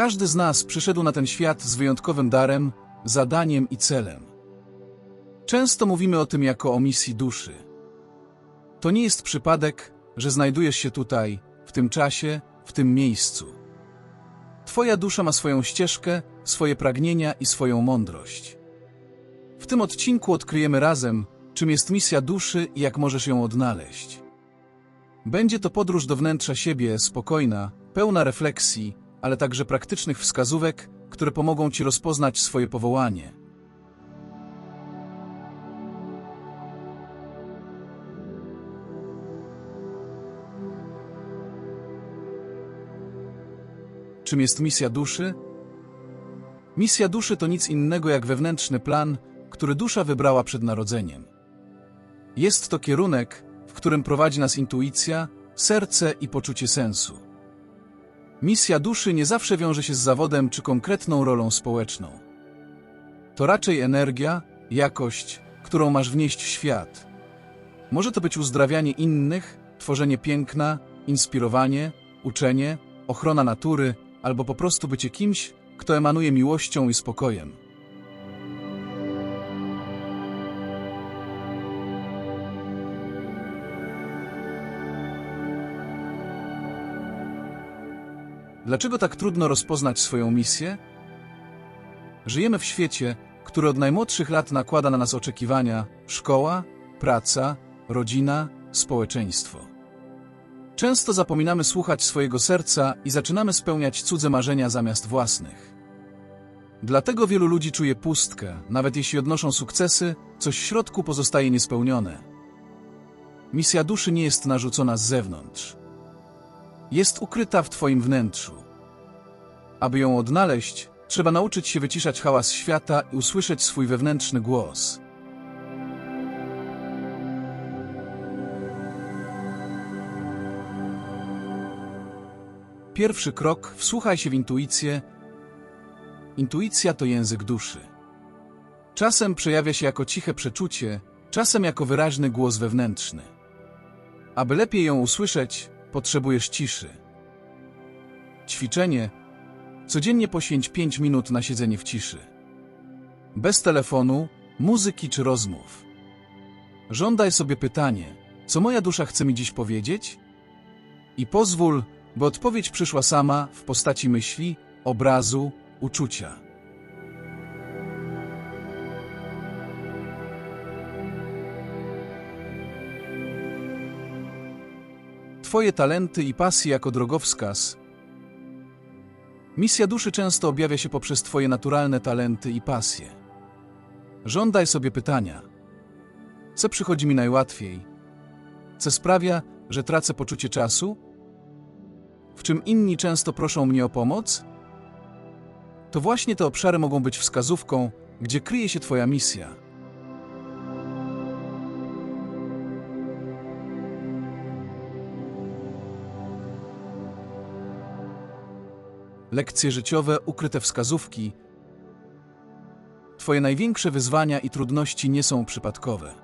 Każdy z nas przyszedł na ten świat z wyjątkowym darem, zadaniem i celem. Często mówimy o tym jako o misji duszy. To nie jest przypadek, że znajdujesz się tutaj, w tym czasie, w tym miejscu. Twoja dusza ma swoją ścieżkę, swoje pragnienia i swoją mądrość. W tym odcinku odkryjemy razem, czym jest misja duszy i jak możesz ją odnaleźć. Będzie to podróż do wnętrza siebie, spokojna, pełna refleksji, ale także praktycznych wskazówek, które pomogą Ci rozpoznać swoje powołanie. Czym jest misja duszy? Misja duszy to nic innego jak wewnętrzny plan, który dusza wybrała przed narodzeniem. Jest to kierunek, w którym prowadzi nas intuicja, serce i poczucie sensu. Misja duszy nie zawsze wiąże się z zawodem czy konkretną rolą społeczną. To raczej energia, jakość, którą masz wnieść w świat. Może to być uzdrawianie innych, tworzenie piękna, inspirowanie, uczenie, ochrona natury, albo po prostu bycie kimś, kto emanuje miłością i spokojem. Dlaczego tak trudno rozpoznać swoją misję? Żyjemy w świecie, który od najmłodszych lat nakłada na nas oczekiwania szkoła, praca, rodzina, społeczeństwo. Często zapominamy słuchać swojego serca i zaczynamy spełniać cudze marzenia zamiast własnych. Dlatego wielu ludzi czuje pustkę, nawet jeśli odnoszą sukcesy, coś w środku pozostaje niespełnione. Misja duszy nie jest narzucona z zewnątrz. Jest ukryta w Twoim wnętrzu. Aby ją odnaleźć, trzeba nauczyć się wyciszać hałas świata i usłyszeć swój wewnętrzny głos. Pierwszy krok wsłuchaj się w intuicję. Intuicja to język duszy. Czasem przejawia się jako ciche przeczucie, czasem jako wyraźny głos wewnętrzny. Aby lepiej ją usłyszeć, potrzebujesz ciszy. Ćwiczenie. Codziennie poświęć 5 minut na siedzenie w ciszy. Bez telefonu, muzyki czy rozmów. Żądaj sobie pytanie, co moja dusza chce mi dziś powiedzieć? I pozwól, by odpowiedź przyszła sama w postaci myśli, obrazu, uczucia. Twoje talenty i pasje jako drogowskaz. Misja duszy często objawia się poprzez Twoje naturalne talenty i pasje. Żądaj sobie pytania. Co przychodzi mi najłatwiej? Co sprawia, że tracę poczucie czasu? W czym inni często proszą mnie o pomoc? To właśnie te obszary mogą być wskazówką, gdzie kryje się Twoja misja. Lekcje życiowe, ukryte wskazówki. Twoje największe wyzwania i trudności nie są przypadkowe.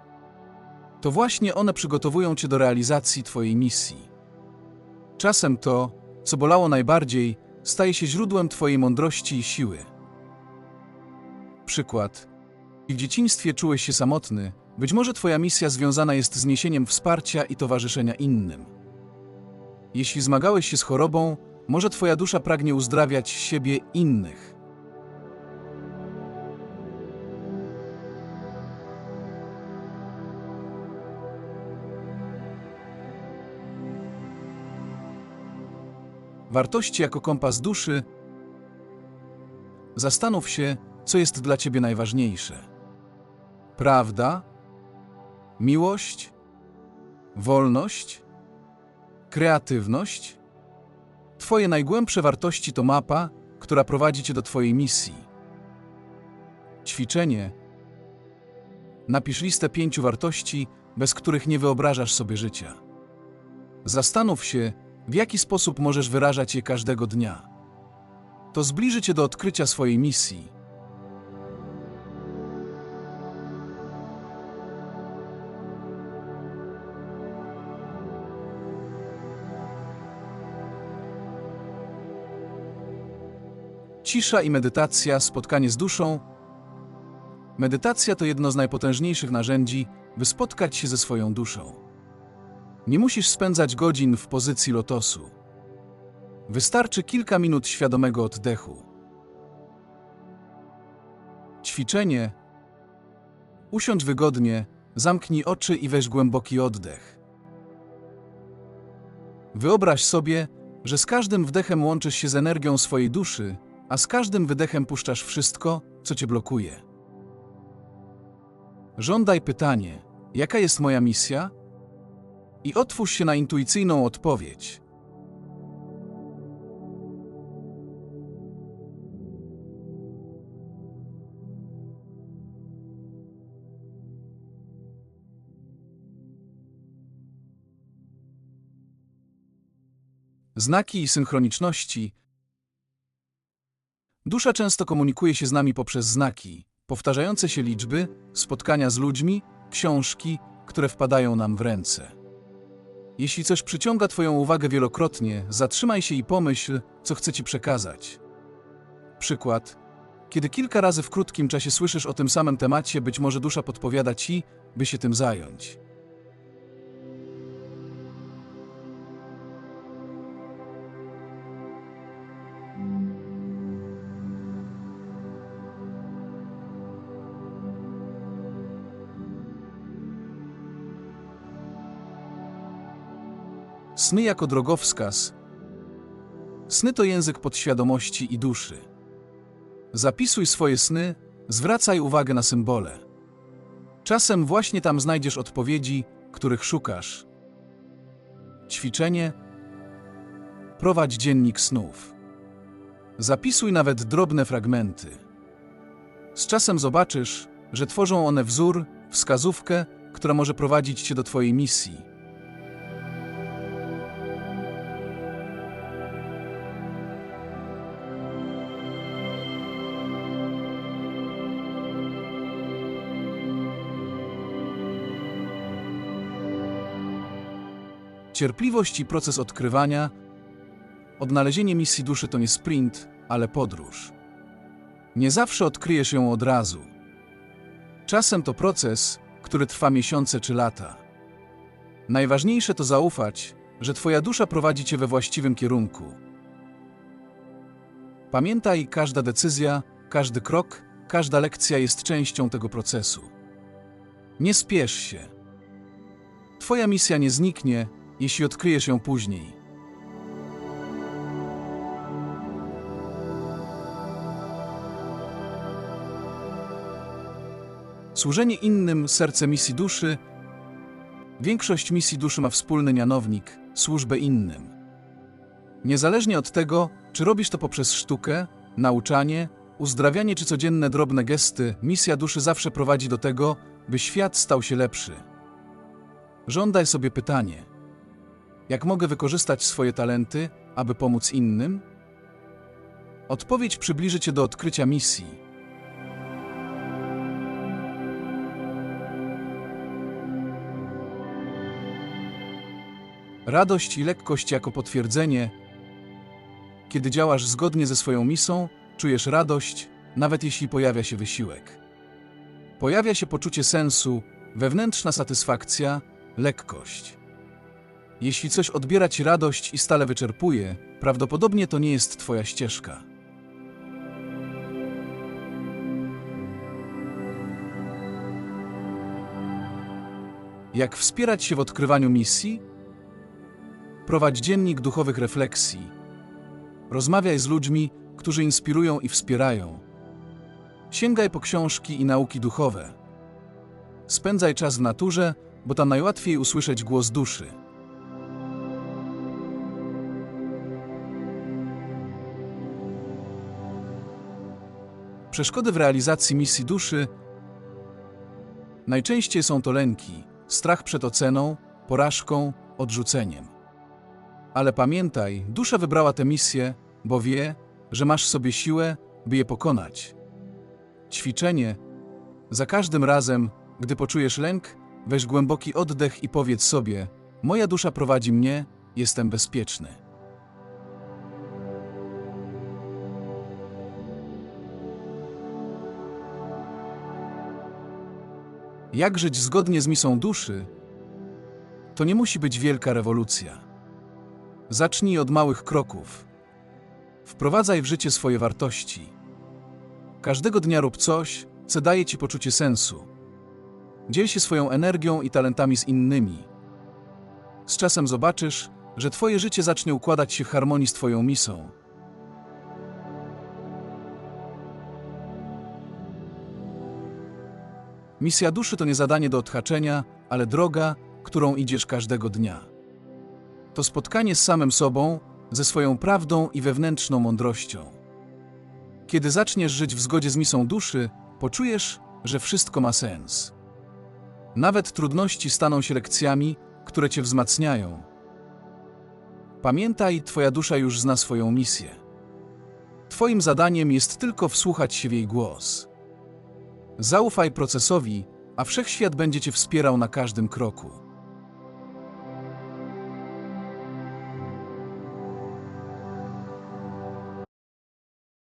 To właśnie one przygotowują Cię do realizacji Twojej misji. Czasem to, co bolało najbardziej, staje się źródłem Twojej mądrości i siły. Przykład. I w dzieciństwie czułeś się samotny, być może Twoja misja związana jest z niesieniem wsparcia i towarzyszenia innym. Jeśli zmagałeś się z chorobą, może Twoja dusza pragnie uzdrawiać siebie innych. Wartości jako kompas duszy. Zastanów się, co jest dla Ciebie najważniejsze. Prawda? Miłość? Wolność? Kreatywność? Twoje najgłębsze wartości to mapa, która prowadzi Cię do Twojej misji. Ćwiczenie. Napisz listę pięciu wartości, bez których nie wyobrażasz sobie życia. Zastanów się, w jaki sposób możesz wyrażać je każdego dnia. To zbliży Cię do odkrycia swojej misji. Cisza i medytacja, spotkanie z duszą. Medytacja to jedno z najpotężniejszych narzędzi, by spotkać się ze swoją duszą. Nie musisz spędzać godzin w pozycji lotosu. Wystarczy kilka minut świadomego oddechu. Ćwiczenie. Usiądź wygodnie, zamknij oczy i weź głęboki oddech. Wyobraź sobie, że z każdym wdechem łączysz się z energią swojej duszy, a z każdym wydechem puszczasz wszystko, co cię blokuje. Żądaj pytanie: jaka jest moja misja? I otwórz się na intuicyjną odpowiedź. Znaki i synchroniczności. Dusza często komunikuje się z nami poprzez znaki, powtarzające się liczby, spotkania z ludźmi, książki, które wpadają nam w ręce. Jeśli coś przyciąga Twoją uwagę wielokrotnie, zatrzymaj się i pomyśl, co chce Ci przekazać. Przykład. Kiedy kilka razy w krótkim czasie słyszysz o tym samym temacie, być może dusza podpowiada Ci, by się tym zająć. Sny jako drogowskaz. Sny to język podświadomości i duszy. Zapisuj swoje sny, zwracaj uwagę na symbole. Czasem właśnie tam znajdziesz odpowiedzi, których szukasz. Ćwiczenie. Prowadź dziennik snów. Zapisuj nawet drobne fragmenty. Z czasem zobaczysz, że tworzą one wzór, wskazówkę, która może prowadzić cię do Twojej misji. Cierpliwość i proces odkrywania. Odnalezienie misji duszy to nie sprint, ale podróż. Nie zawsze odkryjesz ją od razu. Czasem to proces, który trwa miesiące czy lata. Najważniejsze to zaufać, że Twoja dusza prowadzi Cię we właściwym kierunku. Pamiętaj, każda decyzja, każdy krok, każda lekcja jest częścią tego procesu. Nie spiesz się. Twoja misja nie zniknie, jeśli odkryjesz ją później. Służenie innym serce misji duszy. Większość misji duszy ma wspólny mianownik służbę innym. Niezależnie od tego, czy robisz to poprzez sztukę, nauczanie, uzdrawianie czy codzienne drobne gesty, misja duszy zawsze prowadzi do tego, by świat stał się lepszy. Żądaj sobie pytanie: jak mogę wykorzystać swoje talenty, aby pomóc innym? Odpowiedź przybliży Cię do odkrycia misji. Radość i lekkość jako potwierdzenie. Kiedy działasz zgodnie ze swoją misją, czujesz radość, nawet jeśli pojawia się wysiłek. Pojawia się poczucie sensu, wewnętrzna satysfakcja, lekkość. Jeśli coś odbiera ci radość i stale wyczerpuje, prawdopodobnie to nie jest Twoja ścieżka. Jak wspierać się w odkrywaniu misji? Prowadź dziennik duchowych refleksji. Rozmawiaj z ludźmi, którzy inspirują i wspierają. Sięgaj po książki i nauki duchowe. Spędzaj czas w naturze, bo tam najłatwiej usłyszeć głos duszy. Przeszkody w realizacji misji duszy najczęściej są to lęki, strach przed oceną, porażką, odrzuceniem. Ale pamiętaj, dusza wybrała tę misję, bo wie, że masz sobie siłę, by je pokonać. Ćwiczenie. Za każdym razem, gdy poczujesz lęk, weź głęboki oddech i powiedz sobie: Moja dusza prowadzi mnie, jestem bezpieczny. Jak żyć zgodnie z misją duszy? To nie musi być wielka rewolucja. Zacznij od małych kroków. Wprowadzaj w życie swoje wartości. Każdego dnia rób coś, co daje ci poczucie sensu. Dziel się swoją energią i talentami z innymi. Z czasem zobaczysz, że twoje życie zacznie układać się w harmonii z twoją misją. Misja duszy to nie zadanie do odhaczenia, ale droga, którą idziesz każdego dnia. To spotkanie z samym sobą, ze swoją prawdą i wewnętrzną mądrością. Kiedy zaczniesz żyć w zgodzie z misją duszy, poczujesz, że wszystko ma sens. Nawet trudności staną się lekcjami, które cię wzmacniają. Pamiętaj, twoja dusza już zna swoją misję. Twoim zadaniem jest tylko wsłuchać się w jej głos. Zaufaj procesowi, a wszechświat będzie cię wspierał na każdym kroku.